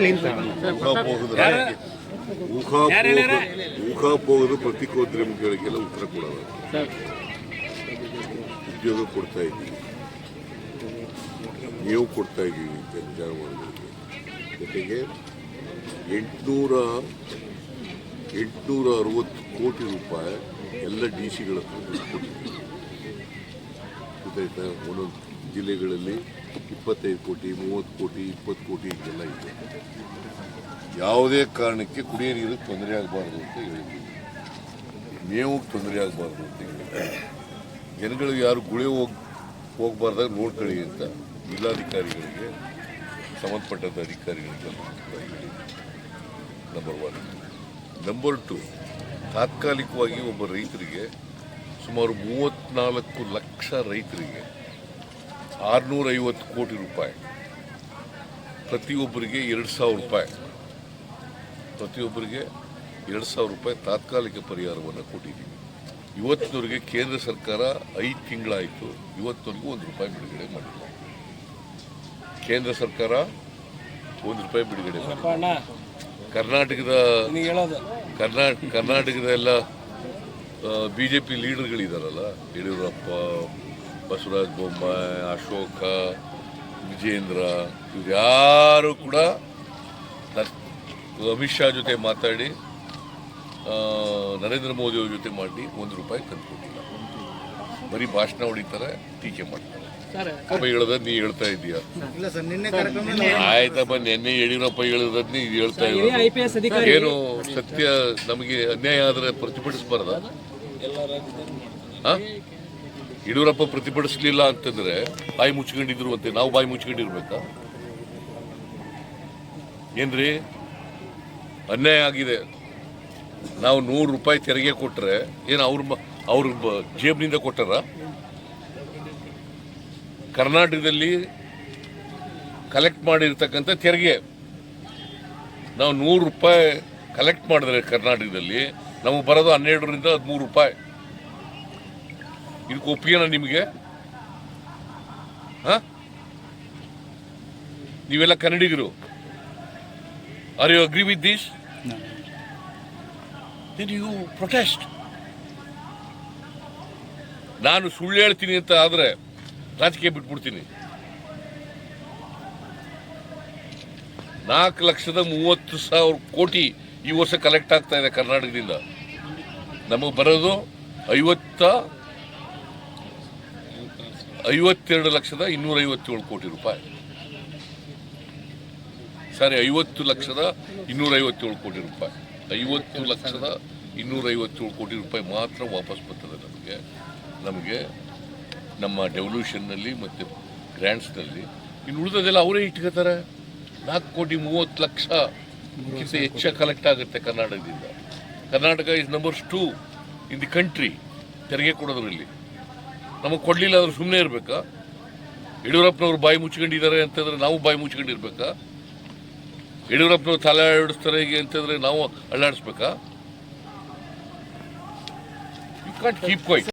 limpian. No, no, no, ಊಹಾಪೋಹದ ಪ್ರತಿಕೋದ್ಯಮಗಳಿಗೆಲ್ಲ ಉತ್ತರ ಕೊಡೋದು ಉದ್ಯೋಗ ಕೊಡ್ತಾ ಇದ್ದೀವಿ. ನೀವು ಕೊಡ್ತಾ ಇದ್ದೀವಿ ಜಾನುವಾರುಗಳಿಗೆ ಜೊತೆಗೆ ಎಂಟುನೂರ ಎಂಟುನೂರ ಅರವತ್ತು ಕೋಟಿ ರೂಪಾಯಿ ಎಲ್ಲ ಡಿ ಸಿಗಳ ಹತ್ರ ದುಡ್ಡು ಕೊಟ್ಟಿದ್ದೀವಿ. ಗೊತ್ತಾಯ್ತಾ? ಒಂದೊಂದು ಜಿಲ್ಲೆಗಳಲ್ಲಿ ಇಪ್ಪತ್ತೈದು ಕೋಟಿ ಮೂವತ್ತು ಕೋಟಿ ಇಪ್ಪತ್ತು ಕೋಟಿ ಇದೆಲ್ಲ ಇದೆ. ಯಾವುದೇ ಕಾರಣಕ್ಕೆ ಕುಡಿಯ ನೀರಿಗೆ ತೊಂದರೆ ಆಗಬಾರ್ದು ಅಂತ ಹೇಳಿದ್ದೀವಿ ಮೇವು ತೊಂದರೆ ಆಗಬಾರ್ದು ಅಂತ ಹೇಳಿದ್ದೀವಿ ಜನಗಳಿಗೆ ಯಾರು ಗುಳಿ ಹೋಗಿ, ಹೋಗಬಾರ್ದಾಗ ನೋಡ್ಕೊಳ್ಳಿ ಅಂತ ಜಿಲ್ಲಾಧಿಕಾರಿಗಳಿಗೆ ಸಂಬಂಧಪಟ್ಟಂಥ ಅಧಿಕಾರಿಗಳಿಗೆ ನಂಬರ್ ಒನ್ ನಂಬರ್ ಟು ತಾತ್ಕಾಲಿಕವಾಗಿ ಒಬ್ಬ ರೈತರಿಗೆ ಸುಮಾರು ಮೂವತ್ನಾಲ್ಕು ಲಕ್ಷ ರೈತರಿಗೆ ಆರುನೂರೈವತ್ತು ಕೋಟಿ ರೂಪಾಯಿ, ಪ್ರತಿಯೊಬ್ಬರಿಗೆ ಎರಡು ಸಾವಿರ ರೂಪಾಯಿ. ಪ್ರತಿಯೊಬ್ಬರಿಗೆ ಎರಡು ಸಾವಿರ ರೂಪಾಯಿ ತಾತ್ಕಾಲಿಕ ಪರಿಹಾರವನ್ನು ಕೊಟ್ಟಿದ್ದೀವಿ ಇವತ್ತಿನವರೆಗೆ ಕೇಂದ್ರ ಸರ್ಕಾರ ಐದು ತಿಂಗಳಾಯಿತು ಇವತ್ತಿನವರೆಗೂ ಒಂದು ರೂಪಾಯಿ ಬಿಡುಗಡೆ ಮಾಡಿಲ್ಲ. ಕೇಂದ್ರ ಸರ್ಕಾರ ಒಂದು ರೂಪಾಯಿ ಬಿಡುಗಡೆ ಕರ್ನಾಟಕದ ಕರ್ನಾಟಕ ಕರ್ನಾಟಕದ ಎಲ್ಲ ಬಿ ಜೆ ಪಿ ಲೀಡರ್ಗಳಿದಾರಲ್ಲ ಯಡಿಯೂರಪ್ಪ ಬಸವರಾಜ ಬೊಮ್ಮಾಯಿ ಅಶೋಕ ವಿಜೇಂದ್ರ ಇವ್ಯಾರು ಕೂಡ ನ- ಅಮಿತ್ ಶಾ ಜೊತೆ ಮಾತಾಡಿ ನರೇಂದ್ರ ಮೋದಿ ಅವ್ರ ಜೊತೆ ಮಾಡಿ ಒಂದು ರೂಪಾಯಿ ತಂದುಕೊಟ್ಟಿಲ್ಲ ಬರೀ ಭಾಷಣ ಹೊಡಿತಾರೆ ಟೀಕೆ ಮಾಡ್ತಾರೆ. ಅಪ್ಪ ಹೇಳದ ನೀ ಹೇಳ್ತಾ ಇದೀಯ ಇಲ್ಲ ಸರ್ ನಿನ್ನೆ ಕಾರ್ಯಕ್ರಮ ಆಯ್ತಪ್ಪ ನಿನ್ನೆ ಯಡಿಯೂರಪ್ಪ ಹೇಳಿದ್ರೆ ನೀ ಹೇಳ್ತಾ ಇರೋದು. ಏನು ಸತ್ಯ ನಮಗೆ ಅನ್ಯಾಯ ಆದ್ರೆ ಪ್ರತಿಭಟಿಸಬಾರ್ದ? ಯಡಿಯೂರಪ್ಪ ಪ್ರತಿಭಟಿಸಲಿಲ್ಲ ಅಂತಂದ್ರೆ ಬಾಯಿ ಮುಚ್ಕೊಂಡಿದ್ರು ಅಂತೆ ನಾವು ಬಾಯಿ ಮುಚ್ಕೊಂಡಿರ್ಬೇಕಾ? ಏನ್ರಿ? ಅನ್ಯಾಯ ಆಗಿದೆ. ನಾವು ನೂರು ರೂಪಾಯಿ ತೆರಿಗೆ ಕೊಟ್ಟರೆ ಏನು ಅವ್ರ ಅವ್ರ ಜೇಬ್ನಿಂದ ಕೊಟ್ಟಾರ? ಕರ್ನಾಟಕದಲ್ಲಿ ಕಲೆಕ್ಟ್ ಮಾಡಿರ್ತಕ್ಕಂಥ ತೆರಿಗೆ. ನಾವು ನೂರು ರೂಪಾಯಿ ಕಲೆಕ್ಟ್ ಮಾಡಿದ್ರೆ ಕರ್ನಾಟಕದಲ್ಲಿ, ನಮಗೆ ಬರೋದು ಹನ್ನೆರಡರಿಂದ ಹದಿಮೂರು ರೂಪಾಯಿ. ಇದಕ್ಕೆ ಒಪ್ಪಿಗೆನ ನಿಮಗೆ? ಹಾಂ? ನೀವೆಲ್ಲ ಕನ್ನಡಿಗರು. Are you agree with this then you protest ನಾನು ಸುಳ್ಳು ಹೇಳ್ತೀನಿ ಅಂತ ಆದರೆ ರಾಜಕೀಯ ಬಿಟ್ಬಿಡ್ತೀನಿ. ನಾಲ್ಕು ಲಕ್ಷದ ಮೂವತ್ತು ಸಾವಿರ ಕೋಟಿ ಈ ವರ್ಷ ಕಲೆಕ್ಟ್ ಆಗ್ತಾ ಇದೆ ಕರ್ನಾಟಕದಿಂದ. ನಮಗೆ ಬರೋದು ಐವತ್ತ, ಐವತ್ತೆರಡು ಲಕ್ಷದ ಇನ್ನೂರೈವತ್ತೇಳು ಕೋಟಿ ರೂಪಾಯಿ. ಸಾರಿ, ಐವತ್ತು ಲಕ್ಷದ ಇನ್ನೂರ ಐವತ್ತೇಳು ಕೋಟಿ ರೂಪಾಯಿ. ಐವತ್ತು ಲಕ್ಷದ ಇನ್ನೂರ ಐವತ್ತೇಳು ಕೋಟಿ ರೂಪಾಯಿ ಮಾತ್ರ ವಾಪಸ್ ಬರ್ತದೆ ನಮಗೆ. ನಮಗೆ ನಮ್ಮ ಡೆವಲ್ಯೂಷನ್ನಲ್ಲಿ ಮತ್ತು ಗ್ರ್ಯಾಂಡ್ಸ್ನಲ್ಲಿ ಇನ್ನು ಉಳಿದದೆಲ್ಲ ಅವರೇ ಇಟ್ಕೋತಾರೆ. ನಾಲ್ಕು ಕೋಟಿ ಮೂವತ್ತು ಲಕ್ಷ ಹೆಚ್ಚು ಕಲೆಕ್ಟ್ ಆಗುತ್ತೆ ಕರ್ನಾಟಕದಿಂದ. Karnataka is numbers two in the country ತೆರಿಗೆ ಕೊಡೋದ್ರಲ್ಲಿ. ನಮಗೆ ಕೊಡಲಿಲ್ಲ ಅಂದ್ರೆ ಸುಮ್ಮನೆ ಇರಬೇಕಾ? ಯಡಿಯೂರಪ್ಪನವರು ಬಾಯಿ ಮುಚ್ಕೊಂಡಿದ್ದಾರೆ ಅಂತಂದ್ರೆ ನಾವು ಬಾಯಿ ಮುಚ್ಕೊಂಡಿರ್ಬೇಕಾ? ಯಡಿಯೂರಪ್ಪನವ್ರು ತಲೆ ಆಡಿಸ್ತಾರೆ ಹೀಗೆ ಅಂತಂದ್ರೆ ನಾವು ಅಳ್ಳಾಡಿಸ್ಬೇಕಾ ಯು ಕಾಂಟ್ ಕೀಪ್ ಕ್ವೈಟ್